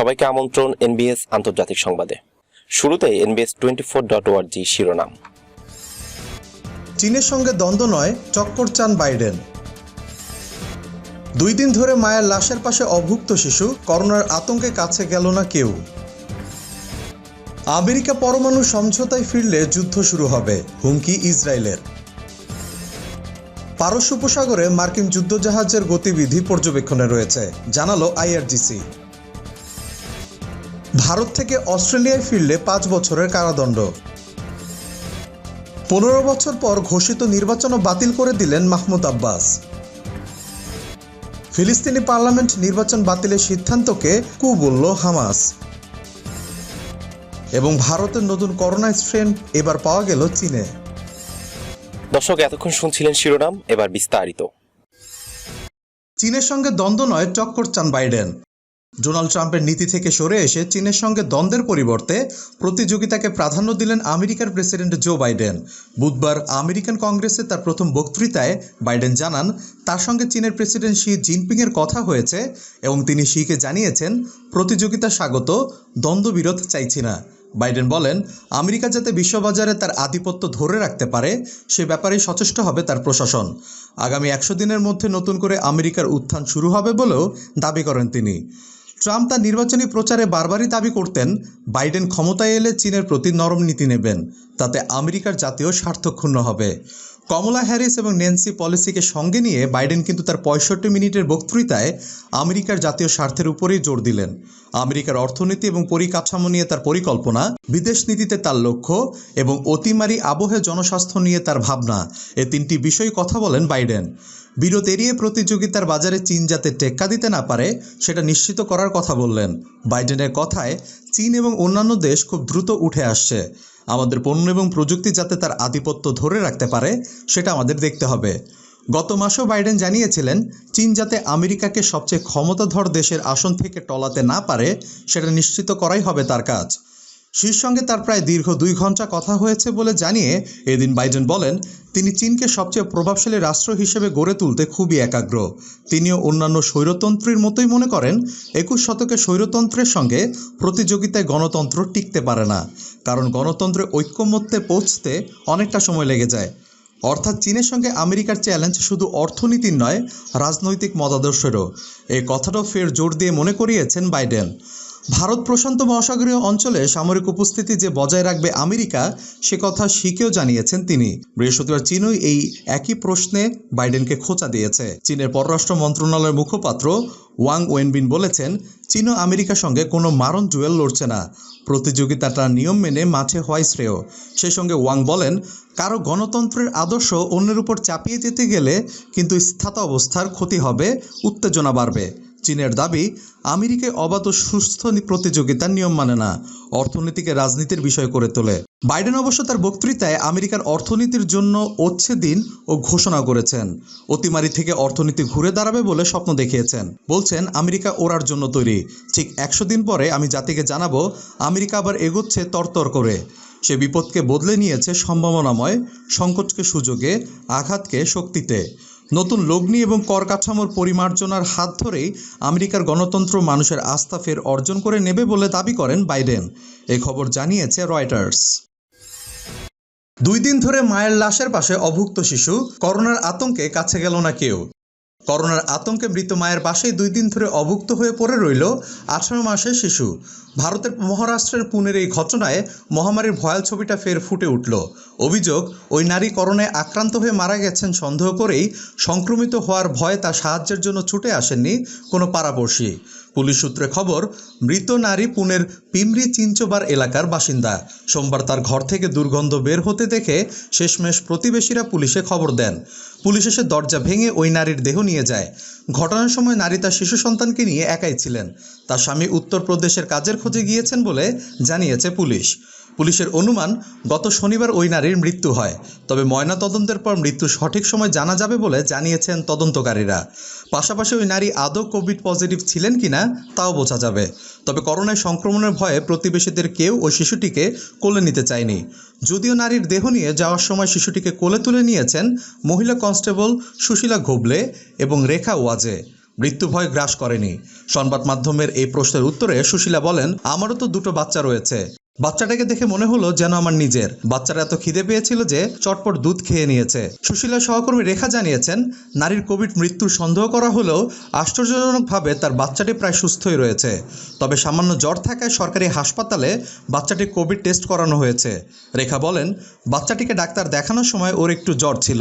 সবাইকে আমন্ত্রণ এনবিএস আন্তর্জাতিক সংবাদে। শুরুতে এনবিএস টোয়েন্টি ফোর ডট ওয়ার্জি শিরোনাম। চীনের সঙ্গে দ্বন্দ্ব নয়, চক্কর চান বাইডেন। দুই দিন ধরে মায়ের লাশের পাশে অভুক্ত শিশু, করোনার আতঙ্কে কাছে গেল না কেউ। আমেরিকা পরমাণু সমঝোতায় ফিরলে যুদ্ধ শুরু হবে, হুমকি ইসরায়েলের। পারস্য উপসাগরে মার্কিন যুদ্ধজাহাজের গতিবিধি পর্যবেক্ষণে রয়েছে, জানালো আইআরজিসি। ভারত থেকে অস্ট্রেলিয়ায় ফিরলে পাঁচ বছরের কারাদণ্ড। পনেরো বছর পর ঘোষিত নির্বাচনও বাতিল করে দিলেন মাহমুদ আব্বাস। ফিলিস্তিনি পার্লামেন্ট নির্বাচন বাতিলের সিদ্ধান্তকে কু বলল হামাস। এবং ভারতের নতুন করোনা স্ট্রেন এবার পাওয়া গেল চীনে। দর্শক এতক্ষণ শুনছিলেন শিরোনাম এবার বিস্তারিত। চীনের সঙ্গে দ্বন্দ্ব নয় টক্কর চান বাইডেন। ডোনাল্ড ট্রাম্পের নীতি থেকে সরে এসে চীনের সঙ্গে দ্বন্দ্বের পরিবর্তে প্রতিযোগিতাকে প্রাধান্য দিলেন আমেরিকার প্রেসিডেন্ট জো বাইডেন। বুধবার আমেরিকান কংগ্রেসে তার প্রথম বক্তৃতায় বাইডেন জানান, তার সঙ্গে চীনের প্রেসিডেন্ট শি জিনপিংয়ের কথা হয়েছে এবং তিনি শিকে জানিয়েছেন, প্রতিযোগিতা স্বাগত, দ্বন্দ্ববিরোধ চাইছি না। বাইডেন বলেন, আমেরিকা যাতে বিশ্ববাজারে তার আধিপত্য ধরে রাখতে পারে, সে ব্যাপারে সচেষ্ট হবে তার প্রশাসন। আগামী একশো দিনের মধ্যে নতুন করে আমেরিকার উত্থান শুরু হবে বলেও দাবি করেন তিনি। ট্রাম্প তার নির্বাচনী প্রচারে বারবারই দাবি করতেন, বাইডেন ক্ষমতায় এলে চীনের প্রতি নরম নীতি নেবেন, তাতে আমেরিকার জাতীয় স্বার্থ ক্ষুণ্ণ হবে। কমলা হ্যারিস এবং নেন্সি পলিসিকে সঙ্গে নিয়ে বাইডেন কিন্তু তার পঁয়ষট্টি মিনিটের বক্তৃতায় আমেরিকার জাতীয় স্বার্থের উপরেই জোর দিলেন। আমেরিকার অর্থনীতি এবং পরিকাঠামো নিয়ে তার পরিকল্পনা, বিদেশ নীতিতে তার লক্ষ্য এবং অতিমারি আবহে জনস্বাস্থ্য নিয়ে তার ভাবনা, এ তিনটি বিষয়ে কথা বলেন বাইডেন। বিরোধ এড়িয়ে প্রতিযোগিতার বাজারে চীন যাতে টেক্কা দিতে না পারে, সেটা নিশ্চিত করার কথা বললেন। বাইডেনের কথায় চীন এবং অন্যান্য দেশ খুব দ্রুত উঠে আসছে। আমাদের পণ্য এবং প্রযুক্তি যাতে তার আধিপত্য ধরে রাখতে পারে, সেটা আমাদের দেখতে হবে। গত মাসেও বাইডেন জানিয়েছিলেন, চীন যাতে আমেরিকাকে সবচেয়ে ক্ষমতাধর দেশের আসন থেকে টলাতে না পারে, সেটা নিশ্চিত করাই হবে তার কাজ। শীর সঙ্গে তার প্রায় দীর্ঘ দুই ঘণ্টা কথা হয়েছে বলে জানিয়ে এদিন বাইডেন বলেন, তিনি চীনকে সবচেয়ে প্রভাবশালী রাষ্ট্র হিসেবে গড়ে তুলতে খুবই একাগ্র। তিনিও অন্যান্য স্বৈরতন্ত্রের মতোই মনে করেন, একুশ শতকে স্বৈরতন্ত্রের সঙ্গে প্রতিযোগিতায় গণতন্ত্র টিকতে পারে না, কারণ গণতন্ত্রে ঐক্যমত্যে পৌঁছতে অনেকটা সময় লেগে যায়। অর্থাৎ চীনের সঙ্গে আমেরিকার চ্যালেঞ্জ শুধু অর্থনীতির নয়, রাজনৈতিক মতাদর্শেরও। এই কথাটাও ফের জোর দিয়ে মনে করিয়েছেন বাইডেন। ভারত প্রশান্ত মহাসাগরীয় অঞ্চলে সামরিক উপস্থিতি যে বজায় রাখবে আমেরিকা, সে কথা শিখেও জানিয়েছেন তিনি। বৃহস্পতিবার চীনই এই একই প্রশ্নে বাইডেনকে খোঁচা দিয়েছে। চীনের পররাষ্ট্র মন্ত্রণালয়ের মুখপাত্র ওয়াং ওয়েনবিন বলেছেন চীন ও আমেরিকার সঙ্গে কোনো মারণ জুয়েল লড়ছে না। প্রতিযোগিতাটা নিয়ম মেনে মাঠে হয় শ্রেয়। সেই সঙ্গে ওয়াং বলেন, কারও গণতন্ত্রের আদর্শ অন্যের উপর চাপিয়ে যেতে গেলে কিন্তু স্থিত অবস্থার ক্ষতি হবে, উত্তেজনা বাড়বে। চীনের দাবি আমেরিকায় অবাধ সুস্থ প্রতিযোগিতার নিয়ম মানে না, অর্থনীতিকে রাজনীতির বিষয় করে তোলে। বাইডেন অবশ্য তার বক্তৃতায় আমেরিকার অর্থনীতির জন্য ওচ্ছে দিন ও ঘোষণা করেছেন। অতিমারি থেকে অর্থনীতি ঘুরে দাঁড়াবে বলে স্বপ্ন দেখিয়েছেন। বলছেন, আমেরিকা ওড়ার জন্য তৈরি। ঠিক একশো দিন পরে আমি জাতিকে জানাব, আমেরিকা আবার এগোচ্ছে তরতর করে। সে বিপদকে বদলে নিয়েছে সম্ভাবনাময়, সংকটকে সুযোগে, আঘাতকে শক্তিতে। নতুন লগ্নি এবং কর কাঠামোর পরিমার্জনার হাত ধরেই আমেরিকার গণতন্ত্র মানুষের আস্থা ফের অর্জন করে নেবে বলে দাবি করেন বাইডেন। এ খবর জানিয়েছে রয়টার্স। দুই দিন ধরে মায়ের লাশের পাশে অভুক্ত শিশু, করোনার আতঙ্কে কাছে গেল না কেউ। করোনার আতঙ্কে মৃত মায়ের পাশেই দুই দিন ধরে অভুক্ত হয়ে পড়ে রইল আঠারো মাসের শিশু। ভারতের মহারাষ্ট্রের পুনের এই ঘটনায় মহামারীর ভয়াল ছবিটা ফের ফুটে উঠল। অভিযোগ, ওই নারী করোনায় আক্রান্ত হয়ে মারা গেছেন সন্দেহ করেই, সংক্রমিত হওয়ার ভয়ে তা সাহায্যের জন্য ছুটে আসেননি কোনো পাড়াপড়শি পুলিশ সূত্রে খবর, মৃত নারী পুনের পিমরি চিঞ্চবার এলাকার বাসিন্দা। সোমবার তার ঘর থেকে দুর্গন্ধ বের হতে দেখে শেষমেশ প্রতিবেশীরা পুলিশে খবর দেন। পুলিশ এসে দরজা ভেঙে ওই নারীর দেহ নিয়ে যায়। ঘটনার সময় নারী তার শিশু সন্তানকে নিয়ে একাই ছিলেন। তার স্বামী উত্তরপ্রদেশের কাজের খোঁজে গিয়েছেন বলে জানিয়েছে পুলিশ। পুলিশের অনুমান, গত শনিবার ওই নারীর মৃত্যু হয়। তবে ময়না তদন্তের পর মৃত্যু সঠিক সময় জানা যাবে বলে জানিয়েছেন তদন্তকারীরা। পাশাপাশি ওই নারী আদৌ কোভিড পজিটিভ ছিলেন কিনা তাও বোঝা যাবে। তবে করোনায় সংক্রমণের ভয়ে প্রতিবেশীদের কেউ ওই শিশুটিকে কোলে নিতে চায়নি। যদিও নারীর দেহ নিয়ে যাওয়ার সময় শিশুটিকে কোলে তুলে নিয়েছেন মহিলা কনস্টেবল সুশীলা ঘোবলে এবং রেখা ওয়াজে। মৃত্যু ভয় গ্রাস করেনি। সংবাদ মাধ্যমের এই প্রশ্নের উত্তরে সুশীলা বলেন, আমারও তো দুটো বাচ্চা রয়েছে। বাচ্চাটাকে দেখে মনে হলো যেন আমার নিজের। বাচ্চারা এত খিদে পেয়েছিল যে চটপট দুধ খেয়ে নিয়েছে। সুশীলা সহকর্মী রেখা জানিয়েছেন, নারীর কোভিড মৃত্যুর সন্দেহ করা হলেও আশ্চর্যজনকভাবে তার বাচ্চাটি প্রায় সুস্থই রয়েছে। তবে সামান্য জ্বর থাকায় সরকারি হাসপাতালে বাচ্চাটি কোভিড টেস্ট করানো হয়েছে। রেখা বলেন, বাচ্চাটিকে ডাক্তার দেখানোর সময় ওর একটু জ্বর ছিল।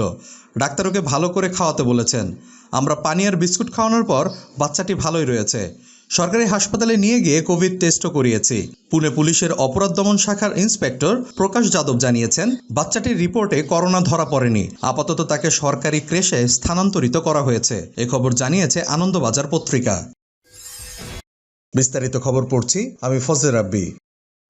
ডাক্তার ওকে ভালো করে খাওয়াতে বলেছেন। আমরা পানি আর বিস্কুট খাওয়ানোর পর বাচ্চাটি ভালোই রয়েছে। সরকারি হাসপাতালে নিয়ে গিয়ে কোভিড টেস্টও করিয়েছি। পুনে পুলিশের অপরাধ দমন শাখার ইন্সপেক্টর প্রকাশ যাদব জানিয়েছেন, বাচ্চাটির রিপোর্টে করোনা ধরা পড়েনি। আপাতত তাকে সরকারি ক্রেশে স্থানান্তরিত করা হয়েছে। এ খবর জানিয়েছে আনন্দবাজার পত্রিকা। বিস্তারিত খবর পড়ছি আমি ফজলে রাব্বি।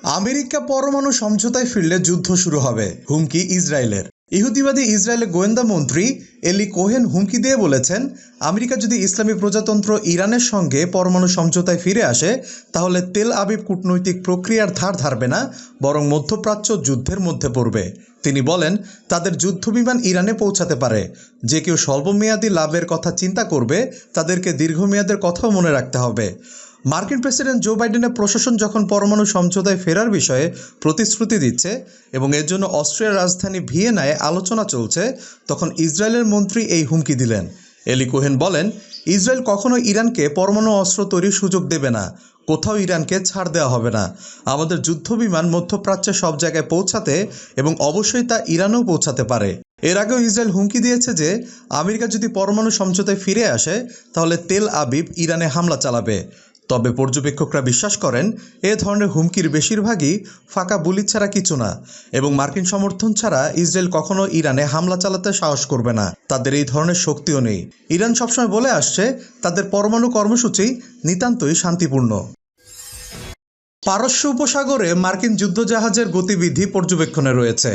আমেরিকা পরমাণু সমঝোতায় ফিরলে যুদ্ধ শুরু হবে। হুমকি ইসরায়েলের। ইহুদিবাদী ইসরায়েলের গোয়েন্দা মন্ত্রী এলি কোহেন হুমকি দিয়ে বলেছেন, আমেরিকা যদি ইসলামী প্রজাতন্ত্র ইরানের সঙ্গে পরমাণু সমঝোতায় ফিরে আসে, তাহলে তেল আবিব কূটনৈতিক প্রক্রিয়ার ধার ধারবে না, বরং মধ্যপ্রাচ্য যুদ্ধের মধ্যে পড়বে। তিনি বলেন, তাদের যুদ্ধবিমান ইরানে পৌঁছাতে পারে। যে কেউ স্বল্পমেয়াদী লাভের কথা চিন্তা করবে, তাদেরকে দীর্ঘমেয়াদের কথাও মনে রাখতে হবে। মার্কিন প্রেসিডেন্ট জো বাইডেনের প্রশাসন যখন পরমাণু সমঝোতায় ফেরার বিষয়ে প্রতিশ্রুতি দিচ্ছে এবং এর জন্য অস্ট্রিয়ার রাজধানী ভিয়েনায় আলোচনা চলছে, তখন ইসরায়েলের মন্ত্রী এই হুমকি দিলেন। এলি কোহেন বলেন, ইসরায়েল কখনো ইরানকে পরমাণু অস্ত্র তৈরির সুযোগ দেবে না। কোথাও ইরানকে ছাড় দেওয়া হবে না। আমাদের যুদ্ধবিমান মধ্যপ্রাচ্যে সব জায়গায় পৌঁছাতে এবং অবশ্যই তা ইরানেও পৌঁছাতে পারে। এর আগেও ইসরায়েল হুমকি দিয়েছে যে, আমেরিকা যদি পরমাণু সমঝোতায় ফিরে আসে, তাহলে তেল আবিব ইরানে হামলা চালাবে। তবে পর্যবেক্ষকরা বিশ্বাস করেন, এ ধরনের হুমকির বেশিরভাগই ফাঁকা বুলি ছাড়া কিছু না এবং মার্কিন সমর্থন ছাড়া ইসরায়েল কখনো ইরানে হামলা চালাতে সাহস করবে না। তাদের এই ধরনের শক্তিও নেই। ইরান সবসময় বলে আসছে, তাদের পরমাণু কর্মসূচি নিতান্তই শান্তিপূর্ণ। পারস্য উপসাগরে মার্কিন যুদ্ধজাহাজের গতিবিধি পর্যবেক্ষণে রয়েছে।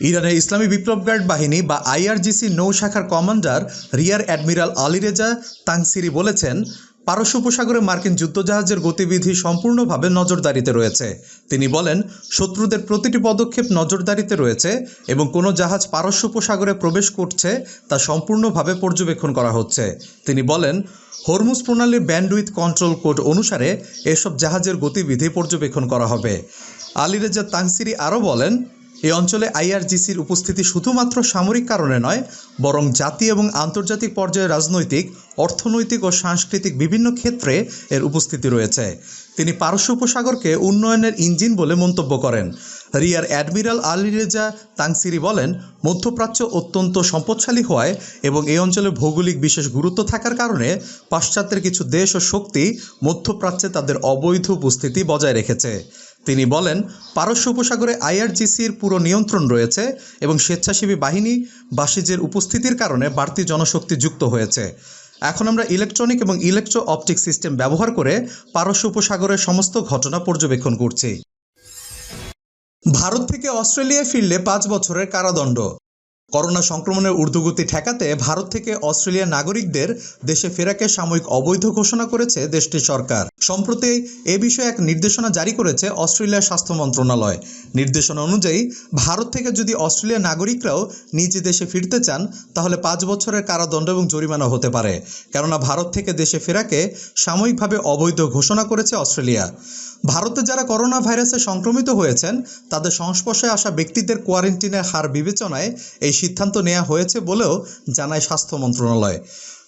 ইরানের ইসলামী বিপ্লব গার্ড বাহিনী বা আইআরজিসি নৌ শাখার commander rear admiral Alireza Tangsiri বলেছেন পারস্য উপসাগরে মার্কিন যুদ্ধজাহাজের গতিবিধি সম্পূর্ণভাবে নজরদারিতে রয়েছে। তিনি বলেন, শত্রুদের প্রতিটি পদক্ষেপ নজরদারিতে রয়েছে এবং কোনো জাহাজ পারস্য উপসাগরে প্রবেশ করছে তা সম্পূর্ণভাবে পর্যবেক্ষণ করা হচ্ছে। তিনি বলেন, হরমুজ প্রণালীর ব্যান্ডউইথ কন্ট্রোল কোড অনুসারে এসব জাহাজের গতিবিধি পর্যবেক্ষণ করা হবে। আলিরেজা তাংসিরি আরও বলেন এই অঞ্চলে আইআরজিসির উপস্থিতি শুধুমাত্র সামরিক কারণে নয়, বরং জাতি এবং আন্তর্জাতিক পর্যায়ে রাজনৈতিক, অর্থনৈতিক ও সাংস্কৃতিক বিভিন্ন ক্ষেত্রে এর উপস্থিতি রয়েছে। তিনি পারস্য উপসাগরকে উন্নয়নের ইঞ্জিন বলে মন্তব্য করেন। Rear admiral Ali Reza Tangsiri বলেন, মধ্যপ্রাচ্য অত্যন্ত সম্পদশালী হওয়ায় এবং এই অঞ্চলে ভৌগোলিক বিশেষ গুরুত্ব থাকার কারণে পাশ্চাত্যের কিছু দেশ ও শক্তি মধ্যপ্রাচ্যে তাদের অবৈধ উপস্থিতি বজায় রেখেছে। তিনি বলেন, পারস্য উপসাগরে আইআরজিসির পুরো নিয়ন্ত্রণ রয়েছে এবং স্বেচ্ছাসেবী বাহিনী বাসিজের উপস্থিতির কারণে বাড়তি জনশক্তি যুক্ত হয়েছে। এখন আমরা ইলেকট্রনিক এবং ইলেকট্রো অপটিক সিস্টেম ব্যবহার করে পারস্য উপসাগরের সমস্ত ঘটনা পর্যবেক্ষণ করছি। ভারত থেকে অস্ট্রেলিয়ায় ফিরলে পাঁচ বছরের কারাদণ্ড। করোনা সংক্রমণের ঊর্ধ্বগতি ঠেকাতে ভারত থেকে অস্ট্রেলিয়ার নাগরিকদের দেশে ফেরাকে সাময়িক অবৈধ ঘোষণা করেছে দেশটির সরকার। সম্প্রতি এ বিষয়ে এক নির্দেশনা জারি করেছে অস্ট্রেলিয়ার স্বাস্থ্য মন্ত্রণালয়। নির্দেশনা অনুযায়ী ভারত থেকে যদি অস্ট্রেলিয়ার নাগরিকরাও নিজ দেশে ফিরতে চান, তাহলে পাঁচ বছরের কারাদণ্ড এবং জরিমানা হতে পারে। কেননা ভারত থেকে দেশে ফেরাকে সাময়িকভাবে অবৈধ ঘোষণা করেছে অস্ট্রেলিয়া। ভারতে যারা করোনা ভাইরাসে সংক্রমিত হয়েছেন, তাদের সংস্পর্শে আসা ব্যক্তিদের কোয়ারেন্টিনের হার বিবেচনায় এই সিদ্ধান্ত নেওয়া হয়েছে বলেও জানায় স্বাস্থ্য মন্ত্রণালয়।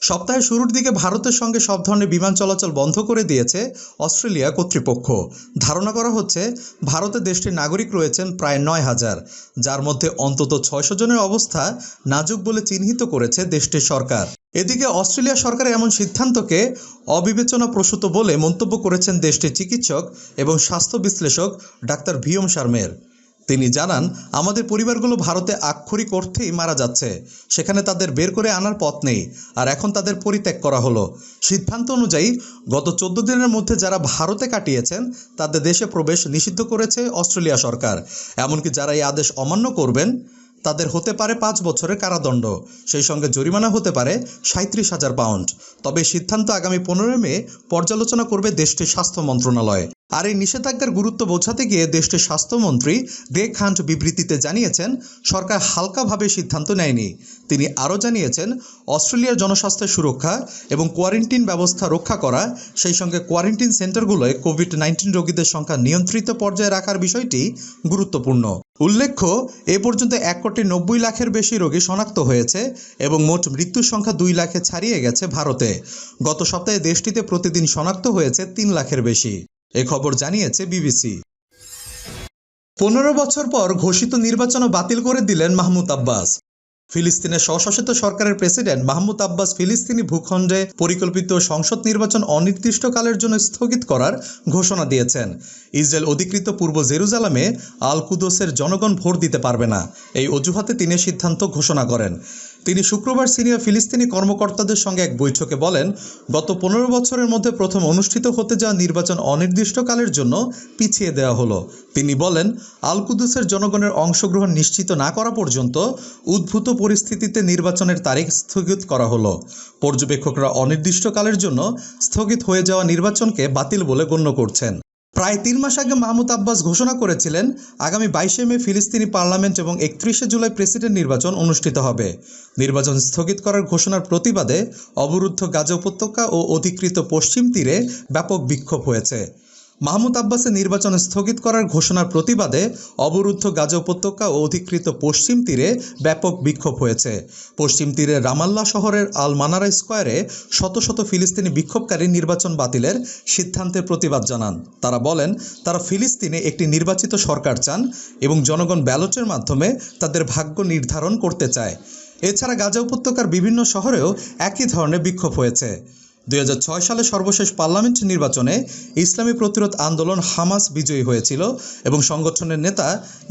সপ্তাহের শুরুর দিকে ভারতের সঙ্গে সব ধরনের বিমান চলাচল বন্ধ করে দিয়েছে অস্ট্রেলিয়া কর্তৃপক্ষ। ধারণা করা হচ্ছে ভারতে দেশটির নাগরিক রয়েছেন প্রায় নয় হাজার, যার মধ্যে অন্তত ছয়শো জনের অবস্থা নাজুক বলে চিহ্নিত করেছে দেশটির সরকার। এদিকে অস্ট্রেলিয়া সরকারের এমন সিদ্ধান্তকে অবিবেচনা প্রসূত বলে মন্তব্য করেছেন দেশটির চিকিৎসক এবং স্বাস্থ্য বিশ্লেষক ডাক্তার ভিয়ম শার্মের। তিনি জানান, আমাদের পরিবারগুলো ভারতে আক্ষরিক অর্থেই মারা যাচ্ছে। সেখানে তাদের বের করে আনার পথ নেই। আর এখন তাদের পরিত্যাগ করা হলো। সিদ্ধান্ত অনুযায়ী, গত চোদ্দ দিনের মধ্যে যারা ভারতে কাটিয়েছেন, তাদের দেশে প্রবেশ নিষিদ্ধ করেছে অস্ট্রেলিয়া সরকার। এমনকি যারা এই আদেশ অমান্য করবেন, তাদের হতে পারে পাঁচ বছরের কারাদণ্ড। সেই সঙ্গে জরিমানা হতে পারে সাঁত্রিশ হাজার পাউন্ড। তবে সিদ্ধান্ত আগামী পনেরোই মে পর্যালোচনা করবে দেশটির স্বাস্থ্য মন্ত্রণালয়। আর এই নিষেধাজ্ঞার গুরুত্ব বোঝাতে গিয়ে দেশটির স্বাস্থ্যমন্ত্রী গ্রেক হান্ট বিবৃতিতে জানিয়েছেন, সরকার হালকাভাবে সিদ্ধান্ত নেয়নি। তিনি আরও জানিয়েছেন, অস্ট্রেলিয়ার জনস্বাস্থ্যের সুরক্ষা এবং কোয়ারেন্টিন ব্যবস্থা রক্ষা করা, সেই সঙ্গে কোয়ারেন্টিন সেন্টারগুলোয় কোভিড নাইন্টিন রোগীদের সংখ্যা নিয়ন্ত্রিত পর্যায়ে রাখার বিষয়টি গুরুত্বপূর্ণ। উল্লেখ্য, এ পর্যন্ত এক কোটি নব্বই লাখের বেশি রোগী শনাক্ত হয়েছে এবং মোট মৃত্যুর সংখ্যা দুই লাখে ছাড়িয়ে গেছে ভারতে। গত সপ্তাহে দেশটিতে প্রতিদিন শনাক্ত হয়েছে তিন লাখের বেশি। এ খবর জানিয়েছে বিবিসি। পনেরো বছর পর ঘোষিত নির্বাচনও বাতিল করে দিলেন মাহমুদ আব্বাস। ফিলিস্তিনের স্বশাসিত সরকারের প্রেসিডেন্ট মাহমুদ আব্বাস ফিলিস্তিনি ভূখণ্ডে পরিকল্পিত সংসদ নির্বাচন অনির্দিষ্টকালের জন্য স্থগিত করার ঘোষণা দিয়েছেন। ইসরায়েল অধিকৃত পূর্ব জেরুজালামে আল কুদোসের জনগণ ভোট দিতে পারবে না। এই অজুহাতে তিনি সিদ্ধান্ত ঘোষণা করেন। তিনি শুক্রবার সিরিয়া ফিলিস্তিনি কর্মকর্তাদের সঙ্গে এক বৈঠকে বলেন, গত পনেরো বছরের মধ্যে প্রথম অনুষ্ঠিত হতে যাওয়া নির্বাচন অনির্দিষ্টকালের জন্য পিছিয়ে দেওয়া হলো। তিনি বলেন, আলকুদুসের জনগণের অংশগ্রহণ নিশ্চিত না করা পর্যন্ত উদ্ভূত পরিস্থিতিতে নির্বাচনের তারিখ স্থগিত করা হলো। পর্যবেক্ষকরা অনির্দিষ্টকালের জন্য স্থগিত হয়ে যাওয়া নির্বাচনকে বাতিল বলে গণ্য করছেন। প্রায় তিন মাস আগে মাহমুদ আব্বাস ঘোষণা করেছিলেন, আগামী বাইশে মে ফিলিস্তিনি পার্লামেন্ট এবং একত্রিশে জুলাই প্রেসিডেন্ট নির্বাচন অনুষ্ঠিত হবে। নির্বাচন স্থগিত করার ঘোষণার প্রতিবাদে অবরুদ্ধ গাজা উপত্যকা ও অধিকৃত পশ্চিম তীরে ব্যাপক বিক্ষোভ হয়েছে। মাহমুদ আব্বাসের নির্বাচন স্থগিত করার ঘোষণার প্রতিবাদে অবরুদ্ধ গাজা উপত্যকা ও অধিকৃত পশ্চিম তীরে ব্যাপক বিক্ষোভ হয়েছে। পশ্চিম তীরে রামাল্লা শহরের আল মানারা স্কোয়ারে শত শত ফিলিস্তিনি বিক্ষোভকারী নির্বাচন বাতিলের সিদ্ধান্তের প্রতিবাদ জানান। তারা বলেন, তারা ফিলিস্তিনে একটি নির্বাচিত সরকার চান এবং জনগণ ব্যালটের মাধ্যমে তাদের ভাগ্য নির্ধারণ করতে চায়। এছাড়া গাজা উপত্যকার বিভিন্ন শহরেও একই ধরনের বিক্ষোভ হয়েছে। দুই হাজার ছয় সালে সর্বশেষ পার্লামেন্ট নির্বাচনে ইসলামী প্রতিরোধ আন্দোলন হামাস বিজয়ী হয়েছিল এবং সংগঠনের নেতা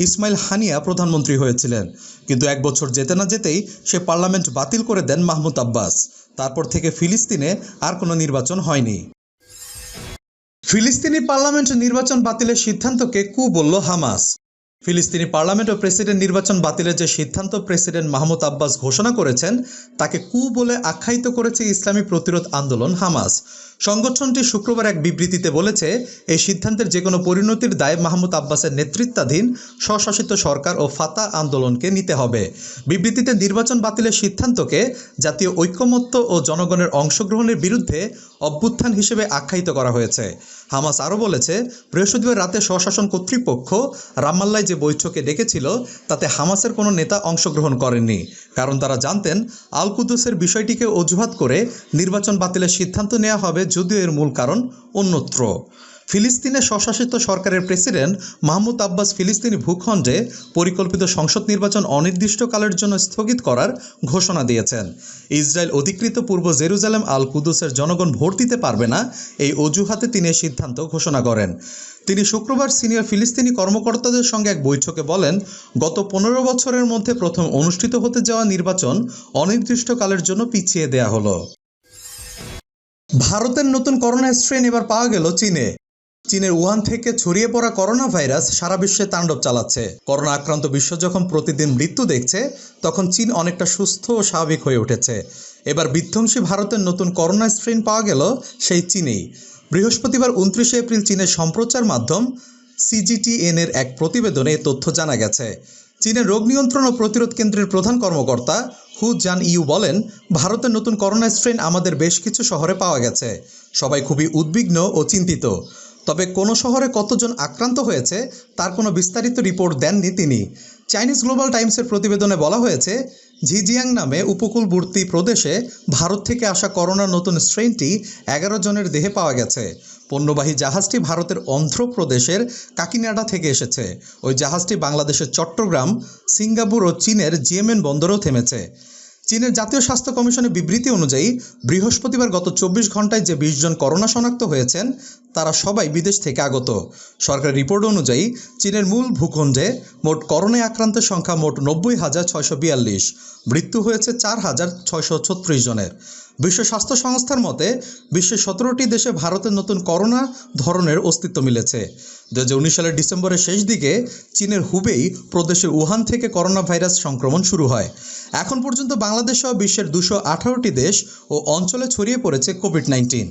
ইসমাইল হানিয়া প্রধানমন্ত্রী হয়েছিলেন। কিন্তু এক বছর যেতে না যেতেই সে পার্লামেন্ট বাতিল করে দেন মাহমুদ আব্বাস। তারপর থেকে ফিলিস্তিনে আর কোনো নির্বাচন হয়নি। ফিলিস্তিনি পার্লামেন্ট নির্বাচন বাতিলের সিদ্ধান্তকে কু বলল হামাস। ফিলিস্তিনি পার্লামেন্ট ও প্রেসিডেন্ট নির্বাচন বাতিলের যে সিদ্ধান্ত প্রেসিডেন্ট মাহমুদ আব্বাস ঘোষণা করেছেন, তাকে কু বলে আখ্যায়িত করেছে ইসলামী প্রতিরোধ আন্দোলন হামাস। সংগঠনটি শুক্রবার এক বিবৃতিতে বলেছে, এই সিদ্ধান্তের যে কোনো পরিণতির দায় মাহমুদ আব্বাসের নেতৃত্বাধীন স্বশাসিত সরকার ও ফাতা আন্দোলনকে নিতে হবে। বিবৃতিতে নির্বাচন বাতিলের সিদ্ধান্তকে জাতীয় ঐক্যমত্য ও জনগণের অংশগ্রহণের বিরুদ্ধে অভ্যুত্থান হিসেবে আখ্যায়িত করা হয়েছে। হামাস আরও বলেছে, বৃহস্পতিবার রাতে স্বশাসন কর্তৃপক্ষ রামাল্লায় যে বৈঠকে ডেকেছিল, তাতে হামাসের কোনো নেতা অংশগ্রহণ করেননি। কারণ তারা জানতেন, আল কুদ্দুসের বিষয়টিকে অজুহাত করে নির্বাচন বাতিলের সিদ্ধান্ত নেওয়া হবে, যদিও এর মূল কারণ অন্যত্র। ফিলিস্তিনের স্বশাসিত সরকারের প্রেসিডেন্ট মাহমুদ আব্বাস ফিলিস্তিনি ভূখণ্ডে পরিকল্পিত সংসদ নির্বাচন অনির্দিষ্টকালের জন্য স্থগিত করার ঘোষণা দিয়েছেন। ইসরায়েল অধিকৃত পূর্ব জেরুজালেম আল কুদুসের জনগণ ভোট দিতে পারবে না, এই অজুহাতে তিনি এই সিদ্ধান্ত ঘোষণা করেন। তিনি শুক্রবার সিনিয়র ফিলিস্তিনি কর্মকর্তাদের সঙ্গে এক বৈঠকে বলেন, গত পনেরো বছরের মধ্যে প্রথম অনুষ্ঠিত হতে যাওয়া নির্বাচন অনির্দিষ্টকালের জন্য পিছিয়ে দেয়া হলো। ভারতের নতুন করোনা স্ট্রেন এবার পাওয়া গেল চীনে। চীনের উহান থেকে ছড়িয়ে পড়া করোনা ভাইরাস সারা বিশ্বে তাণ্ডব চালাচ্ছে। করোনা আক্রান্ত বিশ্ব যখন প্রতিদিন মৃত্যু দেখছে, তখন চীন অনেকটা সুস্থ ও স্বাভাবিক হয়ে উঠেছে। এবার বিধ্বংসী ভারতের নতুন করোনা স্ট্রেন পাওয়া গেল সেই চীনেই। বৃহস্পতিবার উনত্রিশে এপ্রিল চীনের সম্প্রচার মাধ্যম সিজিটিএন এর এক প্রতিবেদনে তথ্য জানা গেছে। চীনের রোগ নিয়ন্ত্রণ ও প্রতিরোধ কেন্দ্রের প্রধান কর্মকর্তা হু জান ইউ বলেন, ভারতের নতুন করোনা স্ট্রেন আমাদের বেশ কিছু শহরে পাওয়া গেছে। সবাই খুবই উদ্বিগ্ন ও চিন্তিত। তবে কোন শহরে কতজন আক্রান্ত হয়েছে তার কোনো বিস্তারিত রিপোর্ট দেননি তিনি। চাইনিজ গ্লোবাল টাইমসের প্রতিবেদনে বলা হয়েছে ঝিজিয়াং নামে উপকূলবর্তী প্রদেশে ভারত থেকে আসা করোনার নতুন স্ট্রেনটি এগারো জনের দেহে পাওয়া গেছে। পণ্যবাহী জাহাজটি ভারতের অন্ধ্রপ্রদেশের কাকিনাডা থেকে এসেছে। ওই জাহাজটি বাংলাদেশের চট্টগ্রাম, সিঙ্গাপুর ও চীনের জিএমএন বন্দরেও থেমেছে। চীনের জাতীয় স্বাস্থ্য কমিশনের বিবৃতি অনুযায়ী, বৃহস্পতিবার গত চব্বিশ ঘন্টায় যে বিশ জন করোনা শনাক্ত হয়েছেন, তারা সবাই বিদেশ থেকে আগত। সরকারের রিপোর্ট অনুযায়ী, চীনের মূল ভূখণ্ডে মোট করোনায় আক্রান্তের সংখ্যা মোট নব্বই হাজার ছয়শো বিয়াল্লিশ। মৃত্যু হয়েছে চার হাজার ছয়শো ছত্রিশ জনের। বিশ্ব স্বাস্থ্য সংস্থার মতে, বিশ্বের সতেরোটি দেশে ভারতের নতুন করোনা ধরনের অস্তিত্ব মিলেছে। দু হাজার উনিশ সালের ডিসেম্বরের শেষ দিকে চীনের হুবেই প্রদেশের উহান থেকে করোনা ভাইরাস সংক্রমণ শুরু হয়। এখন পর্যন্ত বাংলাদেশ সহ বিশ্বের দুশো আঠারোটি দেশ ও অঞ্চলে ছড়িয়ে পড়েছে কোভিড নাইন্টিন।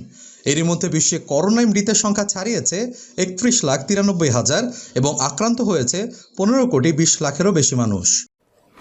এরই মধ্যে বিশ্বে করোনায় মৃতের সংখ্যা ছাড়িয়েছে একত্রিশ লাখ তিরানব্বই হাজার এবং আক্রান্ত হয়েছে পনেরো কোটি বিশ লাখেরও বেশি মানুষ।